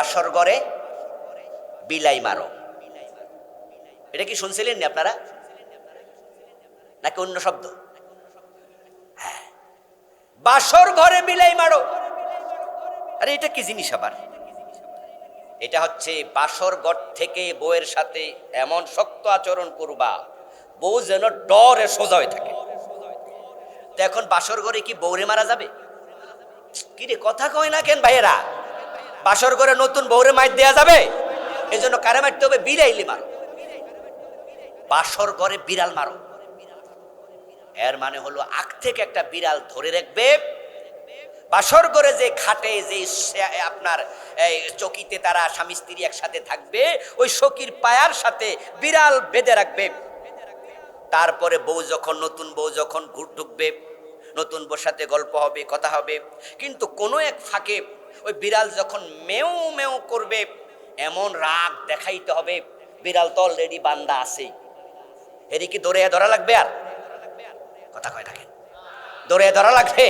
বাসর গড়ে বিলাই মারো। এটা কি শুনছিলেন নি আপনারা? নাকি অন্য শব্দ? হ্যাঁ। বাসর ঘরে বিলাই মারো। আরে, এটা কি জিনিস আবার? এটা হচ্ছে বাসর ঘর থেকে বউয়ের সাথে এমন শক্ত আচরণ করবা, বউ যেন ডরে সোজা হয়ে থাকে। তো এখন বাসর ঘরে কি বউরে মারা যাবে? কি রে, কথা কয় না কেন ভাইয়েরা? বাসর ঘরে নতুন বউরে মাইর দেয়া যাবে? এই জন্য কারে মারতে হবে? বিড়াইলে মারো। বাসর ঘরে বিড়াল মারো। এর মানে হলো আগ থেকে একটা বিড়াল ধরে রাখবে। বাসর করে যে খাটে, যে আপনার চকিতে তারা স্বামী স্ত্রী একসাথে থাকবে, ওই সখীর পায়ার সাথে বিড়াল বেঁধে রাখবে। তারপরে বউ যখন, নতুন বউ যখন ঘুর ঢুকবে, নতুন বউর সাথে গল্প হবে, কথা হবে, কিন্তু কোনো এক ফাঁকে ওই বিড়াল যখন মেও মেও করবে, এমন রাগ দেখাইতে হবে, বিড়াল তো অলরেডি বান্দা আছে এরই কি দৌড়ে ধরা লাগবে আর? কথা কয় থাকেন দৌড়ে ধরা লাগবে?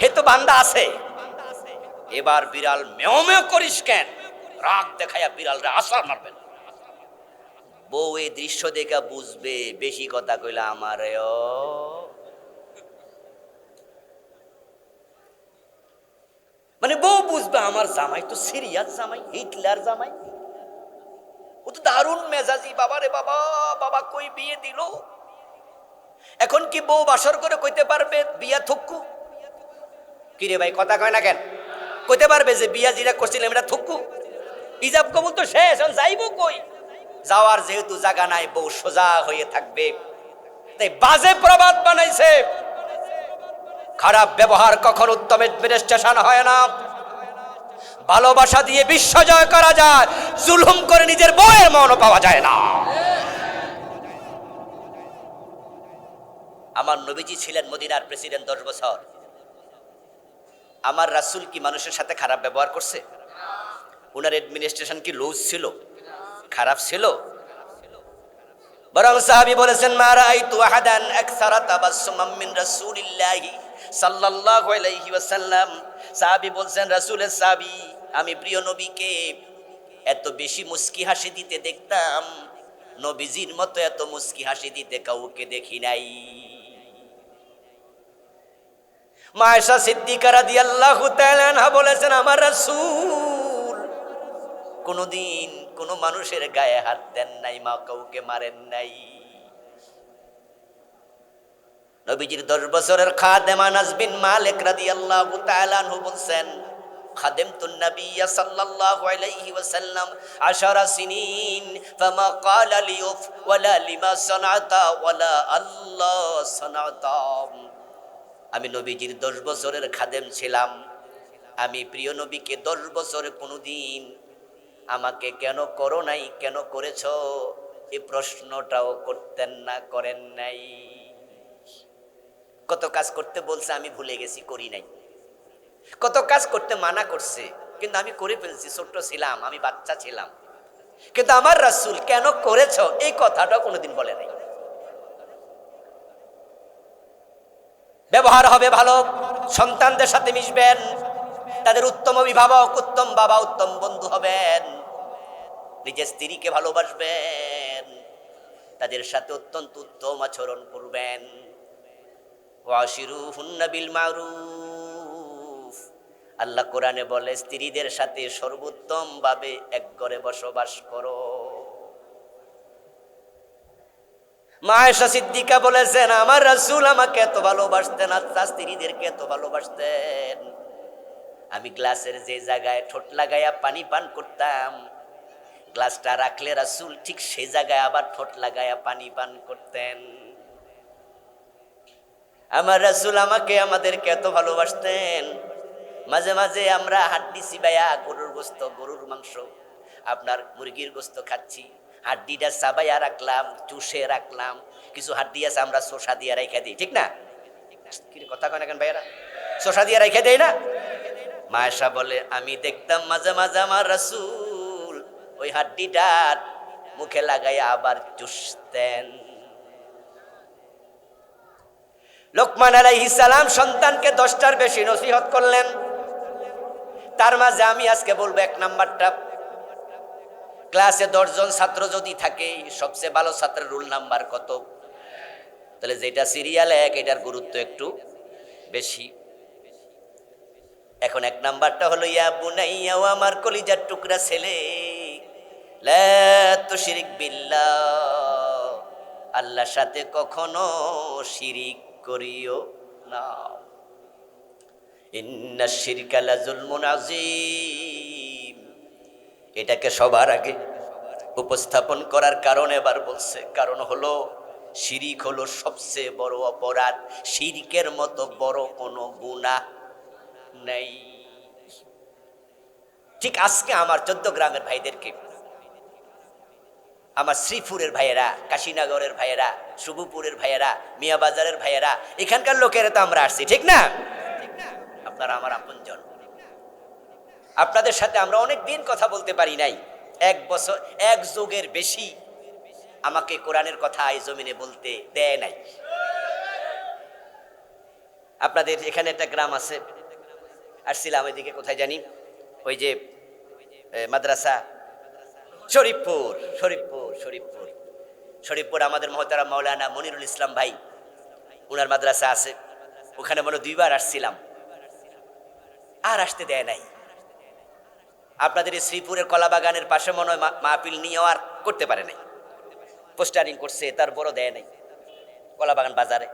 হে তো বান্দা আছে। এবার বিড়াল মেও মেও করিস কেন? রাগ দেখাইয়া বিড়ালরা আসার মারবেন বউ এই দৃশ্য দেখা বুঝবে, বেশি কথা কইলা আমার মানে বউ বুঝবে আমার জামাই তো সিরিয়াস জামাই, হিটলার জামাই। ও তো দারুণ মেজাজি, বাবা রে বাবা বাবা কই বিয়ে দিল? এখন কি বউ বাসর করে কইতে পারবে বিয়া থুক্কু কি রে ভাই, কথা কয় না কেন? কইতে পারবে যে বিয়া যেটা করছিলাম এটা থুক্কু ইজাব কবুল তো শেষ, এখন যাইব কই? যাওয়ার যেহেতু জায়গা নাই, বউ সোজা হয়ে থাকবে। তাই বাজে প্রবাদ বানাইছে। খারাপ ব্যবহার কখন উত্তম অ্যাডমিনিস্ট্রেশন হয় না? ভালোবাসা দিয়ে বিশ্ব জয় করা যায়, জুলুম করে নিজের বউয়ের মনও পাওয়া যায় না। আমার নবীজি ছিলেন মদিনার প্রেসিডেন্ট দশ বছর। আমার রাসূল কি মানুষের সাথে খারাপ ব্যবহার করছে? ওনার অ্যাডমিনিস্ট্রেশন কি লুজ ছিল? খারাপ ছিল? বরং সাহাবী বলেছেন, মা রাআইতু আহাদান আকসারা তাবাসসুমান মিন রাসূলিল্লাহি। সাল্লাল্লাহু আলাইহি ওয়াসাল্লাম, সাহাবী বলছেন, রাসূলের সাহাবী, আমি প্রিয় নবীকে এত বেশি মুস্কি হাসি দিতে দেখতাম, নবীজির মতো এত মুস্কি হাসি দিতে কাউকে দেখি নাই। মায়েশা সিদ্দিকা রাদিয়াল্লাহু তাআলা আনহা বলেছেন, আমার রাসূল কোনোদিন কোনো মানুষের গায়ে হাত দেন নাই, মা কাউকে মারেন নাই। নবীজির দশ বছরের খাদেমা নাজবিন মালিক রাদিয়াল্লাহু তাআলা আনহু বলছেন خدمت النبي صلى الله عليه وسلم عشر سنين فما قال لي اف ولا لما صنعت ولا الله صنعت আমি নবীজির দশ বছরের খাদেম ছিলাম আমি প্রিয় নবীকে দশ বছরে কোনোদিন আমাকে কেন করো নাই কেন করেছ এই প্রশ্নটাও করতেন না করেন নাই কত কাজ করতে বলছে, আমি ভুলে গেছি, করি নাই। কত কাজ করতে মানা করছে, কিন্তু আমি করে ফেলছি, ছোট্ট ছিলাম, আমি বাচ্চা ছিলাম। কিন্তু আমার রাসূল কেন করেছ, এই কথাটা কোনোদিন বলে নাই। ব্যবহার হবে ভালো, সন্তানদের সাথে মিশবেন, তাদের উত্তম অভিভাবক, উত্তম বাবা, উত্তম বন্ধু হবেন, নিজের স্ত্রীকে ভালোবাসবেন, তাদের সাথে অত্যন্ত উত্তম আচরণ করবেন। ওয়াশিরু মারুফ। আল্লাহ কোরআনে বলে, স্ত্রীদের সাথে সর্বোত্তম ভাবে এক ঘরে বসবাস করো। মায়েশা সিদ্দিকা বলেছেন, আমার রাসূল আমাকে এত ভালোবাসতেন তার স্ত্রীদেরকে এত ভালোবাসতেন। আমি গ্লাসের যে জায়গায় ঠোঁট লাগাইয়া পানি পান করতাম, গ্লাসটা রাখলে রাসূল ঠিক সেই জায়গায় আবার ঠোঁট লাগাইয়া পানি পান করতেন। আমার রাসূল আমাকে আমাদেরকে এত ভালোবাসতেন। মাঝে মাঝে আমরা হাড্ডি সিবাইয়া গরুর গোস্ত, গরুর মাংস, আপনার মুরগির গোস্ত খাচ্ছি। হাড্ডিটা সাবাইয়া রাখলাম, চুষে রাখলাম। কিছু হাড্ডি আছে, আমরা শোষা দিয়ে রেখে দিই, ঠিক না? কথা কেন, ভাইয়ারা? শোষা দিয়ে রেখে দেই না? মায়েশা বলে, আমি দেখতাম মাঝে মাঝে আমার রাসূল, ওই হাড্ডিটা মুখে লাগাইয়া আবার চুষতেন। লোকমান আলাইহিস সালাম সন্তানকে দশটার বেশি নসিহত করলেন। তার মাঝে আমি আজকে বলব এক নাম্বারটা। ক্লাসে দশজন ছাত্র যদি থাকে, সবচেয়ে ভালো ছাত্রের রোল নাম্বার কত? তাহলে যেটা সিরিয়াল এক, এটার গুরুত্ব একটু বেশি। এখন এক নাম্বারটা হলো, ইয়া বুনাইয়াও আমার কলিজার টুকরা ছেলে, লা তুশরিক বিল্লাহ। আল্লাহর সাথে কখনো শিরিক করিও না। এটাকে সবার আগে উপস্থাপন করার কারণ এবার বলছে, কারণ হলো শিরিক হলো সবচেয়ে বড় অপরাধ। শিরিকের মতো বড় কোনো গুনাহ নেই। ঠিক আজকে আমার চোদ্দ গ্রামের ভাইদেরকে আমার শ্রীপুরের ভাইয়েরা, কাশীনগরের ভাইয়েরা শুভপুরের ভাইয়েরা, মিয়াবাজারের ভাইয়েরা, এখানকার লোকেরা তো আমরা আসছি, ঠিক না? আপনারা আমার আপন আপনজন। আপনাদের সাথে আমরা অনেক দিন কথা বলতে পারি নাই। এক বছর, এক যুগের বেশি আমাকে কোরআনের কথা এই জমিনে বলতে দেয় নাই। আপনাদের এখানে একটা গ্রাম আছে। আসছিলাম এদিকে কোথায় জানি? ওই যে মাদ্রাসা। শরীফপুর শরীফপুর শরীফপুর। শরীফপুর আমাদের মহতারা মৌলানা মনিরুল ইসলাম ভাই, উনার মাদ্রাসা আছে। ওখানে মনে দুইবার আসছিলাম। আর আসতে দেয় নাই। আপনাদের এই শ্রীপুরের কলা বাগানের পাশে মনে হয় মা- মাহফিল নিয়েও আর করতে পারে নাই। পোস্টারিং করছে তার বড় দেয় নাই। কলা বাগান বাজারে।